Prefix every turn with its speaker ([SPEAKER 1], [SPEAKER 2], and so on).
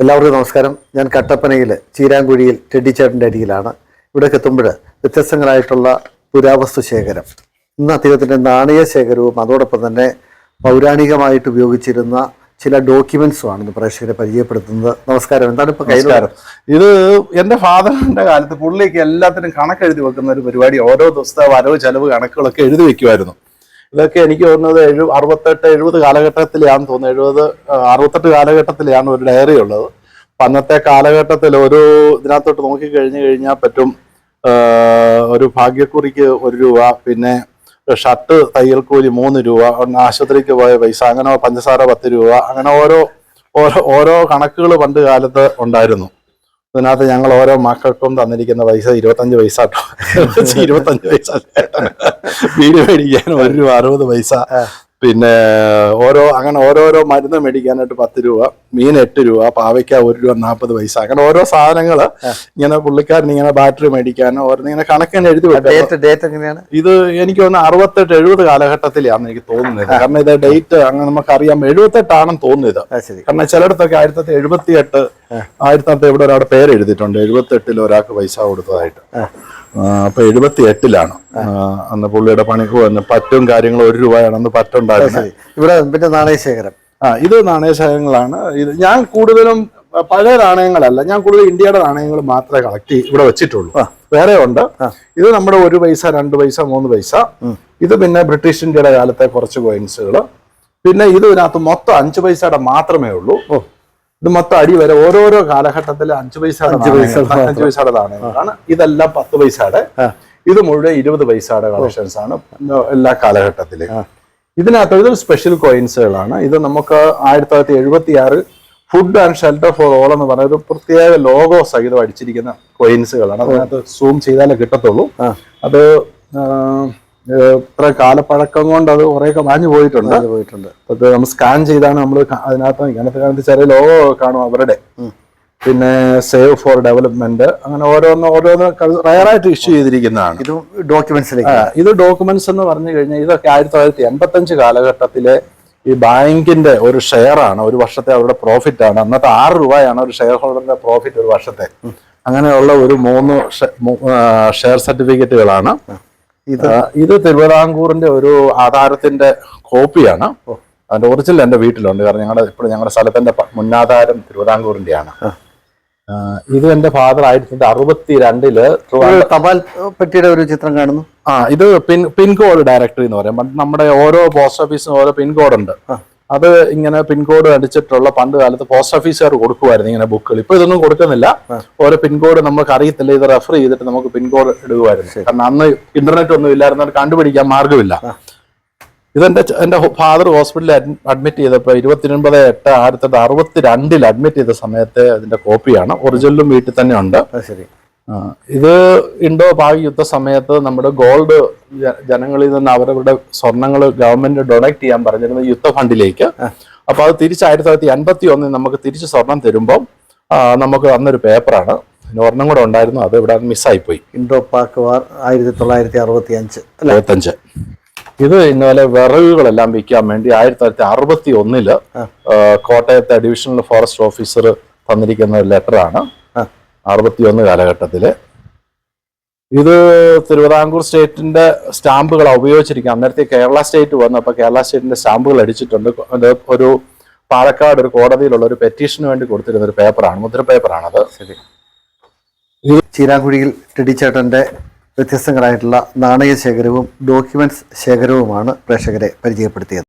[SPEAKER 1] എല്ലാവർക്കും നമസ്കാരം. ഞാൻ കട്ടപ്പനയിൽ ചീരാങ്കുഴിയിൽ ടെഡിച്ചേട്ടന്റെ അടിയിലാണ് ഇവിടേക്ക് എത്തുമ്പോൾ വ്യത്യസ്തങ്ങളായിട്ടുള്ള പുരാവസ്തു ശേഖരം. ഇന്ന് അദ്ദേഹത്തിന്റെ നാണയ ശേഖരവും അതോടൊപ്പം തന്നെ പൗരാണികമായിട്ട് ഉപയോഗിച്ചിരുന്ന ചില ഡോക്യുമെന്റ്സുമാണ് ഇന്ന് പ്രേക്ഷകരെ പരിചയപ്പെടുത്തുന്നത്. നമസ്കാരം. എന്താണ് ഇപ്പോൾ
[SPEAKER 2] കൈകാരം ഇത് എന്റെ ഫാദറിന്റെ കാലത്ത് പുള്ളിക്ക് എല്ലാത്തിനും കണക്കെഴുതി വെക്കുന്ന ഒരു പരിപാടി. ഓരോ ദിവസത്തെ വരവ് ചെലവ് കണക്കുകളൊക്കെ എഴുതി വെക്കുമായിരുന്നു. ഇതൊക്കെ എനിക്ക് തോന്നുന്നത് എഴു അറുപത്തെട്ട് എഴുപത് കാലഘട്ടത്തിലാണെന്ന് തോന്നുന്നു. എഴുപത് അറുപത്തെട്ട് കാലഘട്ടത്തിലാണ് ഒരു ഡയറി ഉള്ളത്. അപ്പം അന്നത്തെ കാലഘട്ടത്തിൽ ഒരു ഇതിനകത്തോട്ട് നോക്കി കഴിഞ്ഞു കഴിഞ്ഞാൽ പറ്റും ഒരു ഭാഗ്യക്കുറിക്ക് ഒരു രൂപ പിന്നെ ഷർട്ട് തയ്യൽ കൂലി മൂന്ന് രൂപ ഒന്ന് ആശുപത്രിക്ക് പോയ പൈസ അങ്ങനെ പഞ്ചസാര പത്ത് രൂപ അങ്ങനെ ഓരോ ഓരോ ഓരോ കണക്കുകൾ പണ്ട് കാലത്ത് ഉണ്ടായിരുന്നു. ഇതിനകത്ത് ഞങ്ങൾ ഓരോ മക്കൾക്കും തന്നിരിക്കുന്ന പൈസ ഇരുപത്തഞ്ച് പൈസ കേട്ടോ ഇരുപത്തഞ്ച് പൈസ. വീട് മേടിക്കാൻ ഒരു രൂപ അറുപത് പൈസ. പിന്നെ ഓരോ അങ്ങനെ ഓരോരോ മരുന്ന് മേടിക്കാനായിട്ട് പത്ത് രൂപ മീൻ എട്ട് രൂപ പാവയ്ക്ക ഒരു രൂപ നാൽപ്പത് പൈസ. അങ്ങനെ ഓരോ സാധനങ്ങൾ ഇങ്ങനെ പുള്ളിക്കാരൻ ഇങ്ങനെ ബാറ്ററി മേടിക്കാനോ ഓരോന്ന് ഇങ്ങനെ കണക്കിന് എഴുതി വെക്കാം
[SPEAKER 1] ഡേറ്റ് ഡേറ്റ് എങ്ങനെയാണ്?
[SPEAKER 2] ഇത് എനിക്ക് തോന്നുന്നു അറുപത്തെട്ട് എഴുപത് കാലഘട്ടത്തിലാണെന്ന് എനിക്ക് തോന്നുന്നത് കാരണം ഇത് ഡേറ്റ് അങ്ങനെ നമുക്ക് അറിയാം എഴുപത്തെട്ടാണെന്ന് തോന്നുന്നത് കാരണം ചിലയിടത്തൊക്കെ ആയിരത്തി എഴുപത്തി എട്ട് ആയിരത്തി എവിടെ ഇവിടെ ഒരാളുടെ പേര് എഴുതിയിട്ടുണ്ട്. എഴുപത്തി എട്ടിൽ ഒരാൾക്ക് പൈസ കൊടുത്തതായിട്ട്. അപ്പൊ എഴുപത്തി എട്ടിലാണ് അന്ന് പുള്ളിയുടെ പണിക്ക് വന്ന് പറ്റും കാര്യങ്ങളും ഒരു രൂപയാണ് അന്ന് പറ്റുണ്ടായിരുന്നത്
[SPEAKER 1] ഇവിടെ പിന്നെ നാണയ ശേഖരം
[SPEAKER 2] ആ ഇത് നാണയശേഖരങ്ങളാണ്. ഇത് ഞാൻ കൂടുതലും പഴയ നാണയങ്ങളല്ല. ഞാൻ കൂടുതൽ ഇന്ത്യയുടെ നാണയങ്ങൾ മാത്രമേ കളക്ട് ഇവിടെ വെച്ചിട്ടുള്ളൂ. വേറെ ഉണ്ട്. ഇത് നമ്മുടെ ഒരു പൈസ രണ്ട് പൈസ മൂന്ന് പൈസ. ഇത് പിന്നെ ബ്രിട്ടീഷ് ഇന്ത്യയുടെ കാലത്തെ കുറച്ച് കോയിൻസുകൾ പിന്നെ ഇത് ഇതിനകത്ത് മൊത്തം അഞ്ച് പൈസയുടെ മാത്രമേ ഉള്ളൂ. ഇത് മൊത്തം അടി വരെ ഓരോരോ കാലഘട്ടത്തിൽ പൈസയുടെ അഞ്ചു പൈസ പൈസയുടെ നാണയങ്ങളാണ്. ഇതെല്ലാം പത്ത് പൈസയുടെ. ഇത് മുഴുവൻ ഇരുപത് പൈസയുടെ കളക്ഷൻസ് ആണ്. എല്ലാ കാലഘട്ടത്തിലും. ഇതിനകത്ത് ഇതൊരു സ്പെഷ്യൽ കോയിൻസുകളാണ് ഇത് നമുക്ക് ആയിരത്തി തൊള്ളായിരത്തി എഴുപത്തി ആറ് food and shelter for all എന്ന് പറഞ്ഞ ഒരു പ്രത്യേക ലോഗോ സഹിതം അടിച്ചിരിക്കുന്ന കോയിൻസുകളാണ് അതിനകത്ത് സൂം ചെയ്താലേ കിട്ടത്തുള്ളൂ. അത് ഇത്ര കാലപ്പഴക്കം കൊണ്ട് അത് കുറേയൊക്കെ മാഞ്ഞു പോയിട്ടുണ്ട്.
[SPEAKER 1] പോയിട്ടുണ്ട്.
[SPEAKER 2] അത് നമ്മൾ സ്കാൻ ചെയ്താണ് നമ്മൾ അതിനകത്ത് ഇങ്ങനത്തെ കാലത്ത് ചെറിയ ലോഗോ കാണും അവരുടെ. പിന്നെ സേവ് ഫോർ ഡെവലപ്മെന്റ് അങ്ങനെ ഓരോന്ന് ഓരോന്ന് റയറായിട്ട് ഇഷ്യൂ ചെയ്തിരിക്കുന്നതാണ്.
[SPEAKER 1] ഇത് ഡോക്യുമെന്റ്സിലേക്ക്
[SPEAKER 2] ഇത് ഡോക്യുമെന്റ്സ് എന്ന് പറഞ്ഞു കഴിഞ്ഞാൽ ഇതൊക്കെ ആയിരത്തി തൊള്ളായിരത്തി എൺപത്തഞ്ച് കാലഘട്ടത്തിലെ ഈ ബാങ്കിന്റെ ഒരു ഷെയർ ആണ് ഒരു വർഷത്തെ അവരുടെ പ്രോഫിറ്റ് ആണ്. അന്നത്തെ ആറ് രൂപയാണ് ഒരു ഷെയർ ഹോൾഡറിന്റെ പ്രോഫിറ്റ് ഒരു വർഷത്തെ. അങ്ങനെയുള്ള ഒരു മൂന്ന് ഷെയർ സർട്ടിഫിക്കറ്റുകളാണ്
[SPEAKER 1] ഇത്
[SPEAKER 2] ഇത് തിരുവിതാംകൂറിന്റെ ഒരു ആധാരത്തിന്റെ കോപ്പിയാണ്. അതിന്റെ ഒറിജിനൽ എന്റെ വീട്ടിലുണ്ട്. കാരണം ഞങ്ങളുടെ ഇപ്പോൾ ഞങ്ങളുടെ സ്ഥലത്തിന്റെ മുന്നാധാരം തിരുവിതാംകൂറിന്റെയാണ്. ഇത് എന്റെ ഫാദർ ആയിരത്തി തൊള്ളായിരത്തി അറുപത്തി
[SPEAKER 1] രണ്ടിൽ തപാൽ പെട്ടിയുടെ ഒരു ചിത്രം കാണുന്നു.
[SPEAKER 2] ആ ഇത് പിൻ പിൻകോഡ് ഡയറക്ടറി എന്ന് പറയാം. നമ്മുടെ ഓരോ പോസ്റ്റ് ഓഫീസിനും ഓരോ പിൻകോഡ് ഉണ്ട് അത് ഇങ്ങനെ പിൻകോഡ് അടിച്ചിട്ടുള്ള പണ്ട് കാലത്ത് പോസ്റ്റ് ഓഫീസുകാർ കൊടുക്കുമായിരുന്നു ഇങ്ങനെ ബുക്കുകൾ. ഇപ്പൊ ഇതൊന്നും കൊടുക്കുന്നില്ല. ഓരോ പിൻകോഡ് നമുക്ക് അറിയത്തില്ല. ഇത് റെഫർ ചെയ്തിട്ട് നമുക്ക് പിൻകോഡ് ഇടുകയായിരുന്നു കാരണം അന്ന് ഇന്റർനെറ്റ് ഒന്നും ഇല്ലായിരുന്നു കണ്ടുപിടിക്കാൻ മാർഗമില്ല ഇതെന്റെ എന്റെ ഫാദർ ഹോസ്പിറ്റലിൽ അഡ്മിറ്റ് ചെയ്തപ്പോൾ ഇരുപത്തിയൊൻപത് എട്ട് ആയിരത്തി തൊള്ളായിരത്തി അറുപത്തി രണ്ടിൽ അഡ്മിറ്റ് ചെയ്ത സമയത്തെ അതിന്റെ കോപ്പിയാണ് ഒറിജിനലും വീട്ടിൽ തന്നെ ഉണ്ട്.
[SPEAKER 1] ശരി.
[SPEAKER 2] ഇത് ഇൻഡോ പാക് യുദ്ധ സമയത്ത് നമ്മുടെ ഗോൾഡ് ജനങ്ങളിൽ നിന്ന് അവരവരുടെ സ്വർണങ്ങൾ ഗവൺമെന്റ് ഡൊണേറ്റ് ചെയ്യാൻ പറഞ്ഞിരുന്ന യുദ്ധ ഫണ്ടിലേക്ക് അപ്പൊ അത് തിരിച്ച് ആയിരത്തി തൊള്ളായിരത്തി അൻപത്തി ഒന്നിൽ നമുക്ക് തിരിച്ച് സ്വർണം തരുമ്പോൾ നമുക്ക് അന്നൊരു പേപ്പറാണ്. ഒരെണ്ണം കൂടെ ഉണ്ടായിരുന്നു. അത് ഇവിടെ മിസ്സായിപ്പോയി.
[SPEAKER 1] ഇൻഡോ പാക് വാർ ആയിരത്തി തൊള്ളായിരത്തി അറുപത്തി അഞ്ച്
[SPEAKER 2] അറുപത്തഞ്ച് ഇത് ഇന്നലെ വിറകുകളെല്ലാം വിൽക്കാൻ വേണ്ടി ആയിരത്തി തൊള്ളായിരത്തി അറുപത്തി ഒന്നിൽ കോട്ടയത്തെ ഡിവിഷണൽ ഫോറസ്റ്റ് ഓഫീസർ തന്നിരിക്കുന്ന ഒരു ലെറ്ററാണ്. അറുപത്തി ഒന്ന് കാലഘട്ടത്തിൽ ഇത് തിരുവിതാംകൂർ സ്റ്റേറ്റിന്റെ സ്റ്റാമ്പുകൾ ഉപയോഗിച്ചിരിക്കുന്നത്. അന്നേരത്തെ കേരള സ്റ്റേറ്റ് വന്നു. വന്നപ്പോൾ കേരള സ്റ്റേറ്റിന്റെ സ്റ്റാമ്പുകൾ അടിച്ചിട്ടുണ്ട്. അത് ഒരു പാലക്കാട് ഒരു കോടതിയിലുള്ള ഒരു പെറ്റീഷന് വേണ്ടി കൊടുത്തിരുന്ന ഒരു പേപ്പറാണ് മുദ്ര പേപ്പറാണത്.
[SPEAKER 1] ഈ ചീരാങ്കുഴിയിൽ ടെഡിച്ചേട്ടന്റെ വ്യത്യസ്തങ്ങളായിട്ടുള്ള നാണയ ശേഖരവും ഡോക്യുമെന്റ്സ് ശേഖരവുമാണ് പ്രേക്ഷകരെ പരിചയപ്പെടുത്തിയത്.